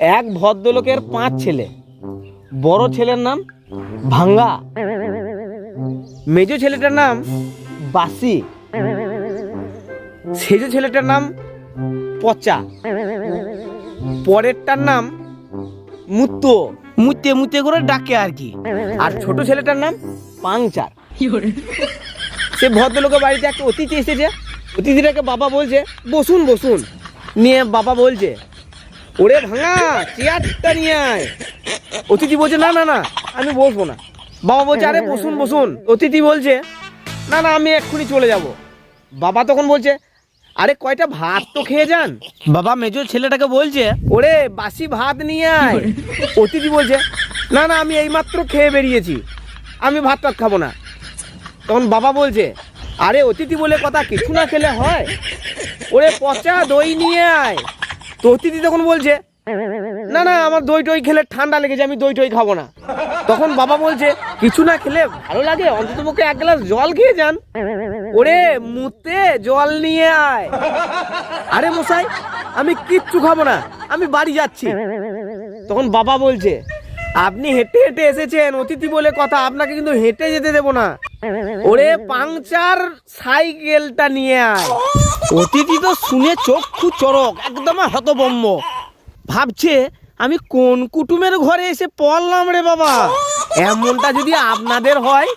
এক ভদ্রলোকের পাঁচ ছেলে। বড় ছেলের নাম ভাঙ্গা। মেজো ছেলেটার নাম বাসি। সেজো ছেলেটার নাম পচা। পরেরটার নাম মুত্তো। মুতে মুতে করে ডাকে আর কি। আর ছোট ছেলেটার নাম পাংচার। সে ভদ্রলোকের বাড়িতে একটা অতিথি এসেছে। অতিথিটাকে বাবা বলছে বসুন বসুন। নিয়ে বাবা বলছে ওরে ভাঙা, চেয়ারটা নিয়ে আয়। অতিথি বলছে, না না না, আমি বসবো না। বাবা বলছে, আরে, বসুন বসুন। অতিথি বলছে, না না, আমি এক্ষুনি চলে যাব। বাবা তখন বলছে, আরে, কয়টা ভাত তো খেয়ে যান? বাবা মেজর ছেলেটাকে বলছে, ওরে, বাসি ভাত নিয়ে আয়। অতিথি বলছে, না না, আমি এইমাত্র খেয়ে বেরিয়েছি, আমি ভাত টাত খাব না। তখন বাবা বলছে, আরে, অতিথি বলে কথা কিছু না খেলে হয়? ওরে, পচা দই নিয়ে আয়। তো অতিথি তখন বলছে, না না, আমার দই টই খেলে ঠান্ডা লেগেছে, আমি দই টই খাব না। তখন বাবা বলছে, কিছু না খেলে ভালো লাগে, অন্তত পক্ষে এক গ্লাস জল খেয়ে যান। ওরে মুতে, জল নিয়ে আয়। আরে মশাই, আমি কিচ্ছু খাব না, আমি বাড়ি যাচ্ছি। তখন বাবা বলছে, আপনি হেঁটে হেঁটে এসেছেন, অতিথি বলে কথা, আপনাকে কিন্তু হেঁটে যেতে দেবো না। ওরে পাংচার সাইকেলটা নিয়ে আয়। অতিথি তো শুনে চক্ষু চরক একদম হতবম্ব। ভাবছে, আমি কোন কুটুমের ঘরে এসে পড়লাম রে বাবা? এমনটা যদি আপনাদের হয়?